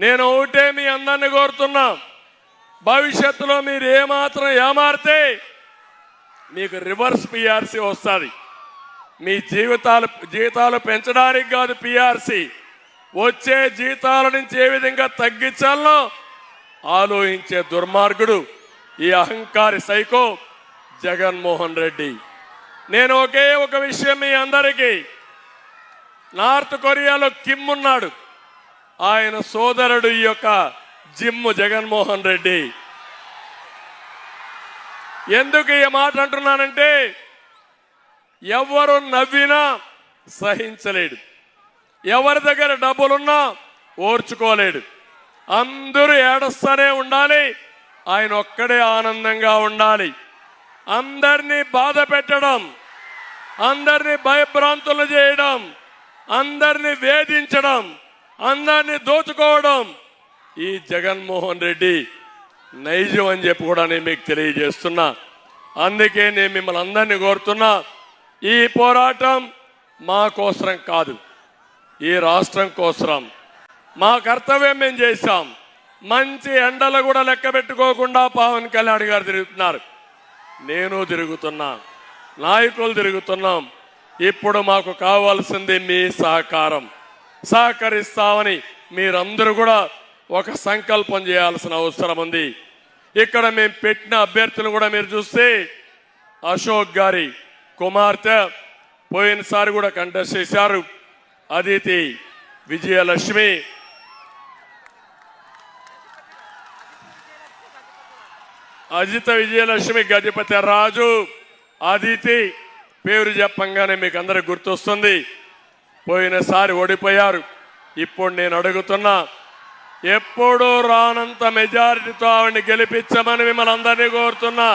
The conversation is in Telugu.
నేను ఒకటే మీ అందరిని కోరుతున్నా. భవిష్యత్తులో మీరు ఏమాత్రం ఏమారితే మీకు రివర్స్ పిఆర్సీ వస్తుంది. మీ జీవితాలు జీతాలు పెంచడానికి కాదు పిఆర్సీ వచ్చే జీతాల నుంచి ఏ విధంగా తగ్గించాలో ఆలోచించే దుర్మార్గుడు ఈ అహంకారి సైకో జగన్మోహన్ రెడ్డి. నేను ఒకే ఒక విషయం మీ అందరికీ. నార్త్ కొరియాలో కిమ్ ఉన్నాడు. ఆయన సోదరుడు ఈ యొక్క జిమ్ము జగన్మోహన్ రెడ్డి. ఎందుకు ఈ మాట అంటున్నానంటే ఎవరు నవ్వినా సహించలేడు. ఎవరి దగ్గర డబ్బులున్నా ఓర్చుకోలేడు. అందరూ ఏడుస్తూనే ఉండాలి ఆయన ఒక్కడే ఆనందంగా ఉండాలి. అందరినీ బాధ పెట్టడం అందరినీ భయభ్రాంతులు చేయడం అందరినీ వేధించడం అందరినీ దోచుకోవడం ఈ జగన్మోహన్ రెడ్డి నైజం అని చెప్పి కూడా నేను మీకు తెలియజేస్తున్నా. అందుకే నేను మిమ్మల్ని అందరినీ కోరుతున్నా ఈ పోరాటం మా కోసరం కాదు ఈ రాష్ట్రం కోసరం. మా కర్తవ్యం మేము చేశాం. మంచి ఎండలు కూడా లెక్క పెట్టుకోకుండా పవన్ కళ్యాణ్ గారు తిరుగుతున్నారు. నేను తిరుగుతున్నా నాయకులు తిరుగుతున్నాం. ఇప్పుడు మాకు కావాల్సింది మీ సహకారం. సహకరిస్తామని మీరందరూ కూడా ఒక సంకల్పం చేయాల్సిన అవసరం ఉంది. ఇక్కడ మేము పెట్టిన అభ్యర్థులు కూడా మీరు చూస్తే అశోక్ గారి కుమార్తె పోయినసారి కూడా కంటెస్ట్ చేశారు. అదితి విజయలక్ష్మి. అజిత విజయలక్ష్మి గజపతి రాజు అదితి పేరు చెప్పంగానే మీకు అందరికి గుర్తొస్తుంది. పోయినసారి ఓడిపోయారు. ఇప్పుడు నేను అడుగుతున్నా ఎప్పుడూ రానంత మెజారిటీతో ఆవిడని గెలిపించమని మిమ్మల్ని అందరినీ కోరుతున్నా.